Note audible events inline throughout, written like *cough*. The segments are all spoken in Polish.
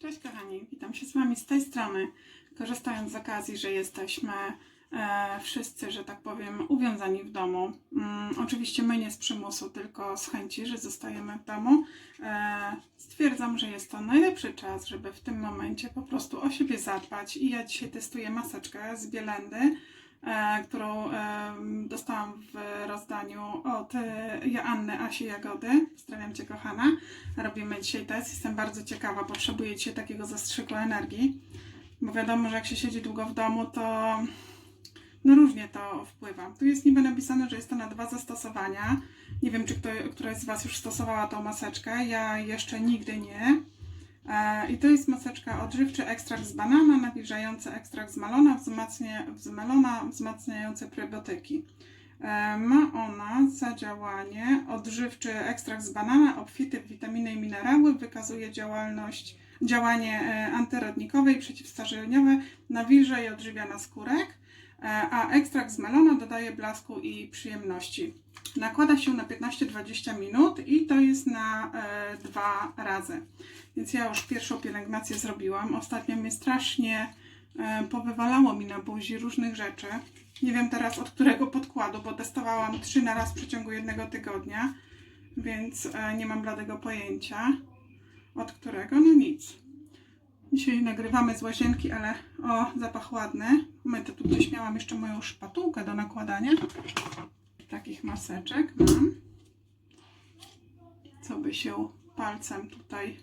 Cześć kochani, witam się z Wami z tej strony. Korzystając z okazji, że jesteśmy e, wszyscy, że tak powiem, uwiązani w domu. Mm, oczywiście my nie z przymusu, tylko z chęci, że zostajemy w domu. E, stwierdzam, że jest to najlepszy czas, żeby w tym momencie po prostu o siebie zadbać. I ja dzisiaj testuję maseczkę z Bielendy, którą e, dostałam w rozdaniu od e, Joanny Asi Jagody. Pozdrawiam Cię kochana. Robimy dzisiaj test. Jestem bardzo ciekawa, potrzebuję dzisiaj takiego zastrzyku energii, bo wiadomo, że jak się siedzi długo w domu, to no różnie to wpływa. Tu jest niby napisane, że jest to na dwa zastosowania. Nie wiem, czy któraś z Was już stosowała tą maseczkę. Ja jeszcze nigdy nie. E, I to jest maseczka odżywczy, ekstrakt z banana, nawilżający ekstrakt z melona, wzmacnia, melona wzmacniający prebiotyki. E, Ma ona za działanie odżywczy ekstrakt z banana, obfity w witaminy i minerały, wykazuje działalność, działanie e, antyrodnikowe i przeciwstarzeniowe, nawilża i odżywia naskórek, e, a ekstrakt z melona dodaje blasku i przyjemności. Nakłada się na 15-20 minut i to jest na e, dwa razy. Więc ja już pierwszą pielęgnację zrobiłam. Ostatnio mnie strasznie e, powywalało mi na buzi różnych rzeczy. Nie wiem teraz od którego podkładu, bo testowałam trzy na raz w przeciągu jednego tygodnia, więc e, nie mam bladego pojęcia od którego. No nic. Dzisiaj nagrywamy z łazienki, ale o, zapach ładny. Moment, tu gdzieś miałam jeszcze moją szpatułkę do nakładania. Takich maseczek mam. Co by się palcem tutaj...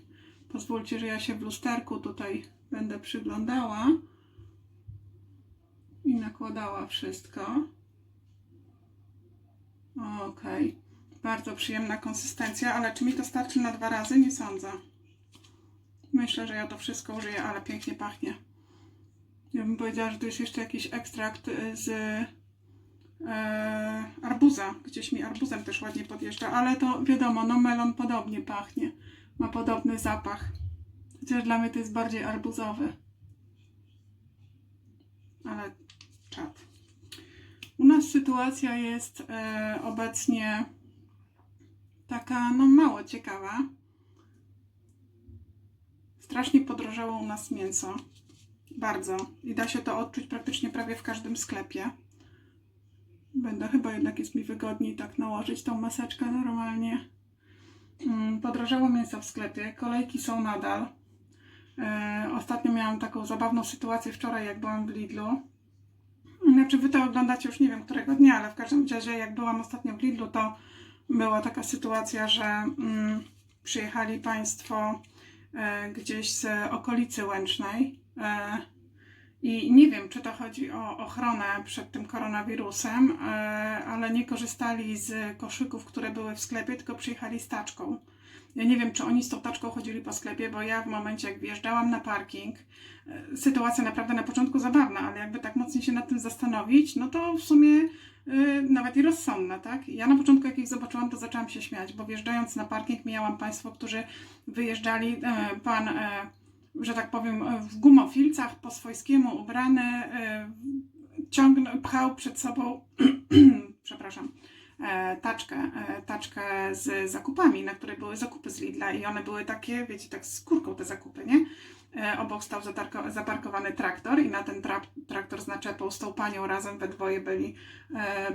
Pozwólcie, że ja się w lusterku tutaj będę przyglądała i nakładała wszystko. Okej. Bardzo przyjemna konsystencja, ale czy mi to starczy na dwa razy? Nie sądzę. Myślę, że ja to wszystko użyję, ale pięknie pachnie. Ja bym powiedziała, że to jest jeszcze jakiś ekstrakt y, z e, arbuza. Gdzieś mi arbuzem też ładnie podjeżdża, ale to wiadomo, no melon podobnie pachnie. Ma podobny zapach. Chociaż dla mnie to jest bardziej arbuzowy. Ale czad. U nas sytuacja jest e, obecnie taka, no mało ciekawa. Strasznie podrożało u nas mięso. Bardzo. I da się to odczuć praktycznie prawie w każdym sklepie. Będę chyba jednak jest mi wygodniej tak nałożyć tą maseczkę normalnie. Mm, Podrożało mięso w sklepie. Kolejki są nadal. E, ostatnio miałam taką zabawną sytuację wczoraj, jak byłam w Lidlu. Znaczy, wy to oglądacie już nie wiem którego dnia, ale w każdym razie, jak byłam ostatnio w Lidlu, to była taka sytuacja, że mm, przyjechali Państwo e, gdzieś z okolicy Łęcznej. E, I nie wiem, czy to chodzi o ochronę przed tym koronawirusem, e, ale nie korzystali z koszyków, które były w sklepie, tylko przyjechali z taczką. Ja nie wiem, czy oni z tą taczką chodzili po sklepie, bo ja w momencie, jak wjeżdżałam na parking, e, sytuacja naprawdę na początku zabawna, ale jakby tak mocniej się nad tym zastanowić, no to w sumie y, nawet i rozsądna, tak? Ja na początku, jak ich zobaczyłam, to zaczęłam się śmiać, bo wjeżdżając na parking mijałam Państwo, którzy wyjeżdżali, e, pan, e, że tak powiem, w gumofilcach, po swojskiemu ubrany, e, ciągnął, pchał przed sobą, *clears throat* przepraszam, e, taczkę, e, taczkę z zakupami, na której były zakupy z Lidla i one były takie, wiecie, tak z kurką te zakupy, nie? E, Obok stał zaparkowany traktor i na ten tra- traktor z naczepą z tą panią razem we dwoje byli,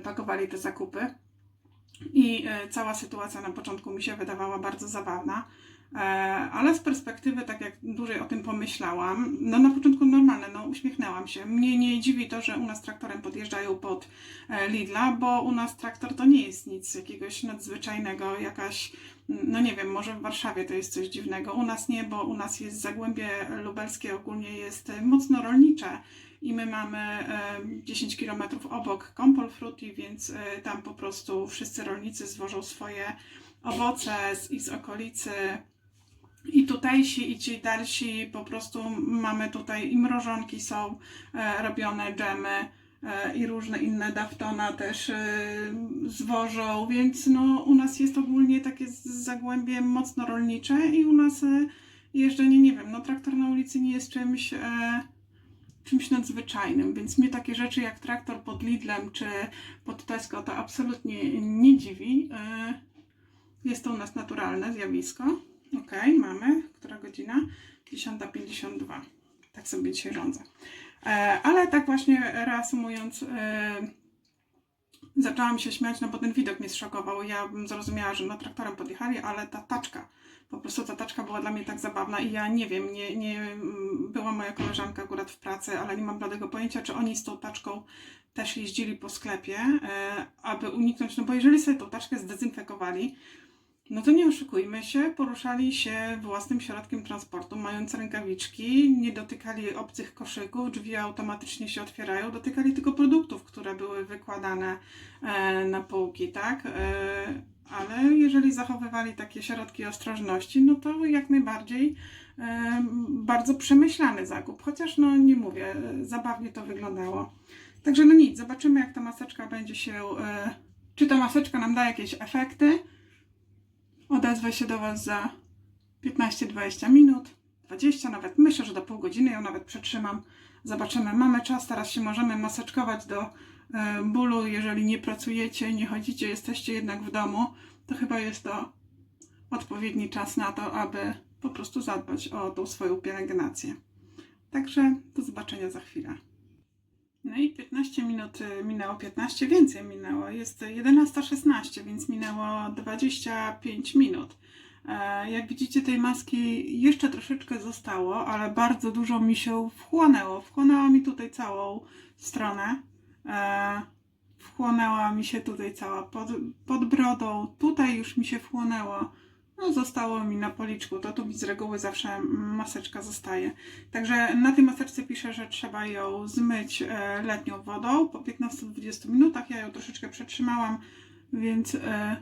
pakowali te zakupy. I cała sytuacja na początku mi się wydawała bardzo zabawna. E, Ale z perspektywy, tak jak dłużej o tym pomyślałam, no na początku normalne, no uśmiechnęłam się. Mnie nie dziwi to, że u nas traktorem podjeżdżają pod e, Lidla, bo u nas traktor to nie jest nic jakiegoś nadzwyczajnego, jakaś, no nie wiem, może w Warszawie to jest coś dziwnego. U nas nie, bo u nas jest Zagłębie Lubelskie, ogólnie jest e, mocno rolnicze i my mamy e, 10 km obok Kompol Frutti, więc tam po prostu wszyscy rolnicy zwożą swoje owoce z, i z okolicy. I tutejsi, i ci dalsi, po prostu mamy tutaj i mrożonki są e, robione, dżemy e, i różne inne daftona też e, zwożą, więc no u nas jest ogólnie takie zagłębie mocno rolnicze i u nas e, jeżdżenie, nie wiem, no traktor na ulicy nie jest czymś, e, czymś nadzwyczajnym, więc mnie takie rzeczy jak traktor pod Lidlem czy pod Tesco to absolutnie nie dziwi. E, jest to u nas naturalne zjawisko. Ok, mamy. Która godzina? 10.52. Tak sobie dzisiaj rządzę. E, ale tak właśnie reasumując, e, zaczęłam się śmiać, no bo ten widok mnie zszokował. Ja bym zrozumiała, że no traktorem podjechali, ale ta taczka, po prostu ta taczka była dla mnie tak zabawna i ja nie wiem, nie, nie była moja koleżanka akurat w pracy, ale nie mam bladego pojęcia, czy oni z tą taczką też jeździli po sklepie, e, aby uniknąć, no bo jeżeli sobie tą taczkę zdezynfekowali, no to nie oszukujmy się, poruszali się własnym środkiem transportu, mając rękawiczki, nie dotykali obcych koszyków, drzwi automatycznie się otwierają, dotykali tylko produktów, które były wykładane e, na półki, tak? E, ale jeżeli zachowywali takie środki ostrożności, no to jak najbardziej e, bardzo przemyślany zakup, chociaż no nie mówię, zabawnie to wyglądało. Także no nic, zobaczymy jak ta maseczka będzie się, czy ta maseczka nam da jakieś efekty. Odezwę się do Was za 15-20 minut, 20 nawet, myślę, że do pół godziny ją nawet przetrzymam. Zobaczymy, mamy czas, teraz się możemy maseczkować do e, bólu, jeżeli nie pracujecie, nie chodzicie, jesteście jednak w domu, to chyba jest to odpowiedni czas na to, aby po prostu zadbać o tą swoją pielęgnację. Także do zobaczenia za chwilę. No i 15 minut y, minęło, 15 więcej minęło. Jest 11.16, więc minęło 25 minut. E, Jak widzicie, tej maski jeszcze troszeczkę zostało, ale bardzo dużo mi się wchłonęło. Wchłonęła mi tutaj całą stronę. E, Wchłonęła mi się tutaj cała pod, pod brodą. Tutaj już mi się wchłonęło. No, zostało mi na policzku. To tu mi z reguły zawsze maseczka zostaje. Także na tej maseczce piszę, że trzeba ją zmyć e, letnią wodą po 15-20 minutach. Ja ją troszeczkę przetrzymałam, więc e,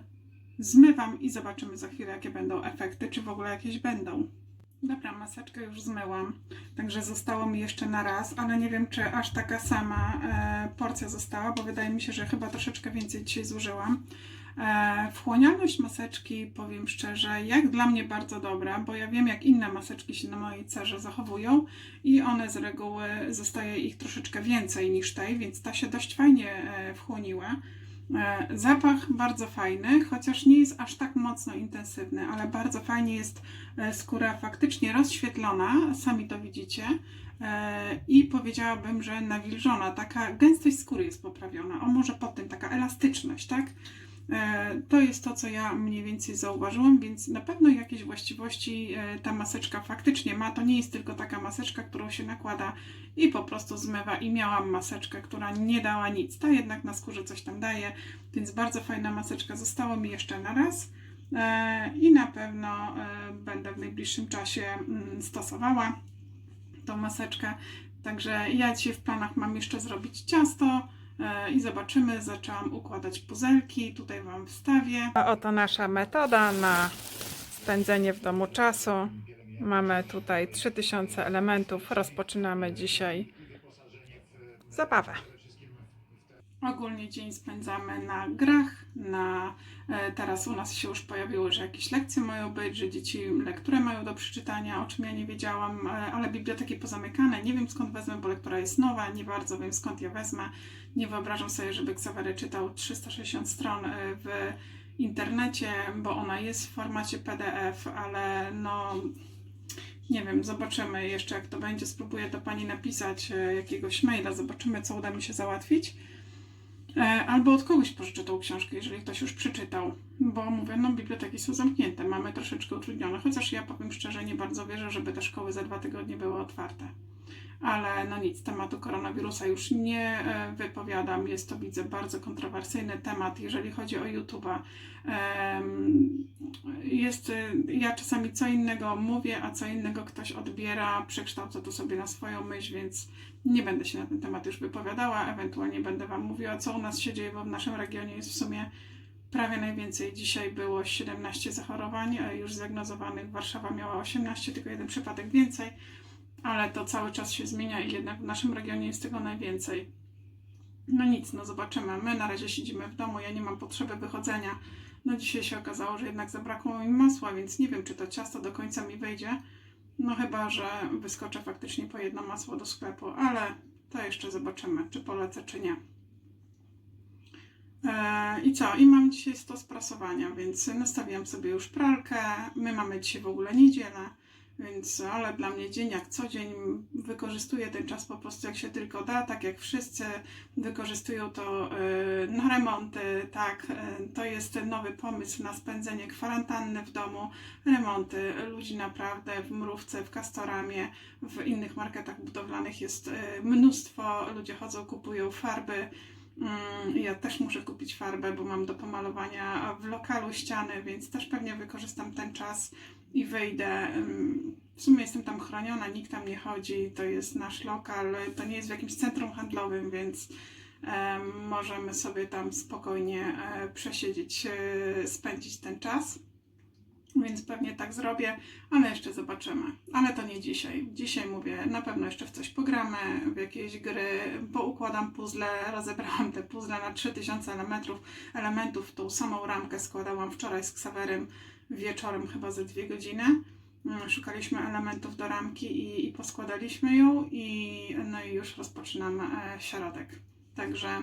zmywam i zobaczymy za chwilę, jakie będą efekty, czy w ogóle jakieś będą. Dobra, maseczkę już zmyłam, także zostało mi jeszcze na raz, ale nie wiem, czy aż taka sama e, porcja została, bo wydaje mi się, że chyba troszeczkę więcej dzisiaj zużyłam. E, wchłanialność maseczki, powiem szczerze, jak dla mnie bardzo dobra, bo ja wiem, jak inne maseczki się na mojej cerze zachowują i one z reguły zostaje ich troszeczkę więcej niż tej, więc ta się dość fajnie e, wchłoniła. E, Zapach bardzo fajny, chociaż nie jest aż tak mocno intensywny, ale bardzo fajnie jest e, skóra faktycznie rozświetlona, sami to widzicie. E, I powiedziałabym, że nawilżona, taka gęstość skóry jest poprawiona. O może pod tym taka elastyczność, tak? E, To jest to, co ja mniej więcej zauważyłam, więc na pewno jakieś właściwości e, ta maseczka faktycznie ma. To nie jest tylko taka maseczka, którą się nakłada i po prostu zmywa. I miałam maseczkę, która nie dała nic. Ta jednak na skórze coś tam daje, więc bardzo fajna maseczka. Zostało mi jeszcze na raz e, i na pewno będę w najbliższym czasie mm, stosowała tą maseczkę. Także ja dzisiaj w planach mam jeszcze zrobić ciasto i zobaczymy. Zaczęłam układać puzelki. Tutaj Wam wstawię. A oto nasza metoda na spędzenie w domu czasu. Mamy tutaj 3000 elementów. Rozpoczynamy dzisiaj zabawę. Ogólnie dzień spędzamy na grach, na e, teraz u nas się już pojawiło, że jakieś lekcje mają być, że dzieci lekturę mają do przeczytania, o czym ja nie wiedziałam, e, ale biblioteki pozamykane, nie wiem skąd wezmę, bo lektura jest nowa, nie bardzo wiem skąd je wezmę. Nie wyobrażam sobie, żeby Xavery czytał 360 stron e, w internecie, bo ona jest w formacie PDF, ale no nie wiem, zobaczymy jeszcze jak to będzie. Spróbuję do Pani napisać jakiegoś maila, zobaczymy co uda mi się załatwić. E, Albo od kogoś pożyczę tą książkę, jeżeli ktoś już przeczytał. Bo mówię, no biblioteki są zamknięte, mamy troszeczkę utrudnione. Chociaż ja powiem szczerze, nie bardzo wierzę, żeby te szkoły za dwa tygodnie były otwarte. Ale no nic, tematu koronawirusa już nie e, wypowiadam. Jest to, widzę, bardzo kontrowersyjny temat, jeżeli chodzi o YouTube'a. Jest, e, ja czasami co innego mówię, a co innego ktoś odbiera, przekształca to sobie na swoją myśl, więc nie będę się na ten temat już wypowiadała. Ewentualnie będę Wam mówiła, co u nas się dzieje, bo w naszym regionie jest w sumie prawie najwięcej. Dzisiaj było 17 zachorowań e, już zdiagnozowanych. Warszawa miała 18, tylko jeden przypadek więcej, ale to cały czas się zmienia i jednak w naszym regionie jest tego najwięcej. No nic, no zobaczymy. My na razie siedzimy w domu, ja nie mam potrzeby wychodzenia. No dzisiaj się okazało, że jednak zabrakło mi masła, więc nie wiem, czy to ciasto do końca mi wejdzie. No chyba, że wyskoczę faktycznie po jedno masło do sklepu, ale to jeszcze zobaczymy, czy polecę, czy nie. E, I co? I mam dzisiaj stos prasowania, więc nastawiłam sobie już pralkę. My mamy dzisiaj w ogóle niedzielę, Więc, ale dla mnie dzień jak co dzień wykorzystuję ten czas po prostu jak się tylko da, tak jak wszyscy wykorzystują to y, na remonty, tak, y, to jest nowy pomysł na spędzenie kwarantanny w domu, remonty, ludzi naprawdę w Mrówce, w Castoramie, w innych marketach budowlanych jest y, mnóstwo, ludzie chodzą, kupują farby, Mm, Ja też muszę kupić farbę, bo mam do pomalowania w lokalu ściany, więc też pewnie wykorzystam ten czas i wyjdę. W sumie jestem tam chroniona, nikt tam nie chodzi, to jest nasz lokal, to nie jest w jakimś centrum handlowym, więc em, możemy sobie tam spokojnie e, przesiedzieć, e, spędzić ten czas. Więc pewnie tak zrobię, ale jeszcze zobaczymy. Ale to nie dzisiaj. Dzisiaj mówię, na pewno jeszcze w coś pogramy, w jakieś gry, poukładam puzzle, *laughs* rozebrałam te puzzle na 3000 elementów, elementów. Tą samą ramkę składałam wczoraj z Ksawerem wieczorem, chyba ze dwie godziny. Mm, Szukaliśmy elementów do ramki i, i poskładaliśmy ją i no i już rozpoczynam e, środek. Także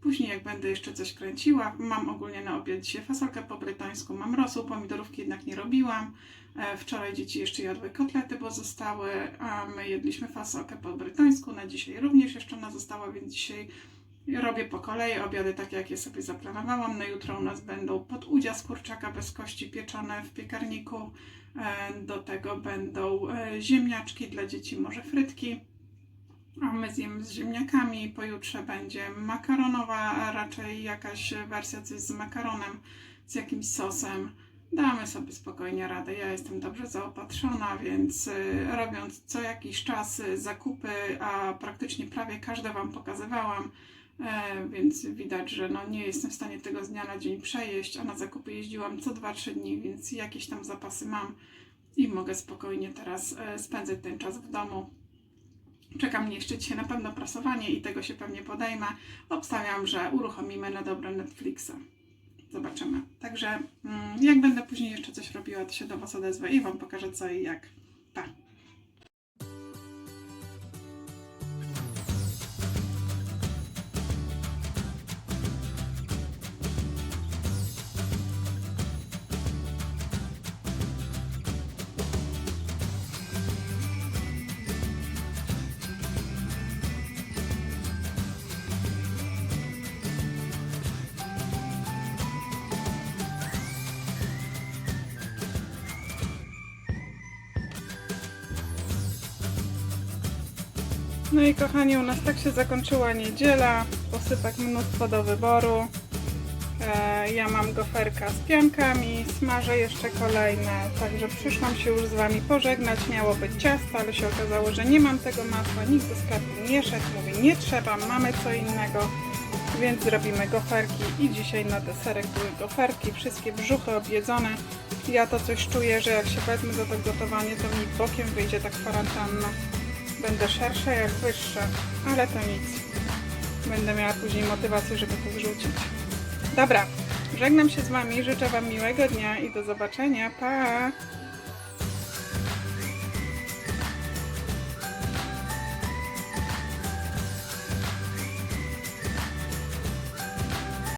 Później jak będę jeszcze coś kręciła, mam ogólnie na obiad dzisiaj fasolkę po brytońsku, mam rosół, pomidorówki jednak nie robiłam. E, Wczoraj dzieci jeszcze jadły kotlety, bo zostały, a my jedliśmy fasolkę po brytońsku, na dzisiaj również jeszcze ona została, więc dzisiaj robię po kolei obiady takie, jak je sobie zaplanowałam. Na jutro u nas będą podudzia z kurczaka bez kości pieczone w piekarniku. E, Do tego będą e, ziemniaczki dla dzieci, może frytki. A my zjemy z ziemniakami. Pojutrze będzie makaronowa, raczej jakaś wersja, coś z makaronem, z jakimś sosem. Damy sobie spokojnie radę. Ja jestem dobrze zaopatrzona, więc y, robiąc co jakiś czas zakupy, a praktycznie prawie każde Wam pokazywałam, e, więc widać, że no nie jestem w stanie tego z dnia na dzień przejeść, a na zakupy jeździłam co 2-3 dni, więc jakieś tam zapasy mam i mogę spokojnie teraz e, spędzać ten czas w domu. Czeka mnie jeszcze dzisiaj na pewno prasowanie i tego się pewnie podejmę. Obstawiam, że uruchomimy na dobre Netflixa. Zobaczymy. Także mm, jak będę później jeszcze coś robiła, to się do Was odezwę i Wam pokażę co i jak. Pa! No i kochani, u nas tak się zakończyła niedziela. Posypek mnóstwo do wyboru. E, ja mam goferka z piankami, smażę jeszcze kolejne. Także przyszłam się już z Wami pożegnać. Miało być ciasto, ale się okazało, że nie mam tego masła. Nikt do sklepu nie szedł. Mówię, nie trzeba, mamy co innego. Więc zrobimy goferki i dzisiaj na deserek były goferki. Wszystkie brzuchy objedzone. Ja to coś czuję, że jak się wezmę za to gotowanie, to mi bokiem wyjdzie ta kwarantanna. Będę szersza jak wyższa, ale to nic. Będę miała później motywację, żeby to zrzucić. Dobra, żegnam się z Wami, życzę Wam miłego dnia i do zobaczenia. Pa!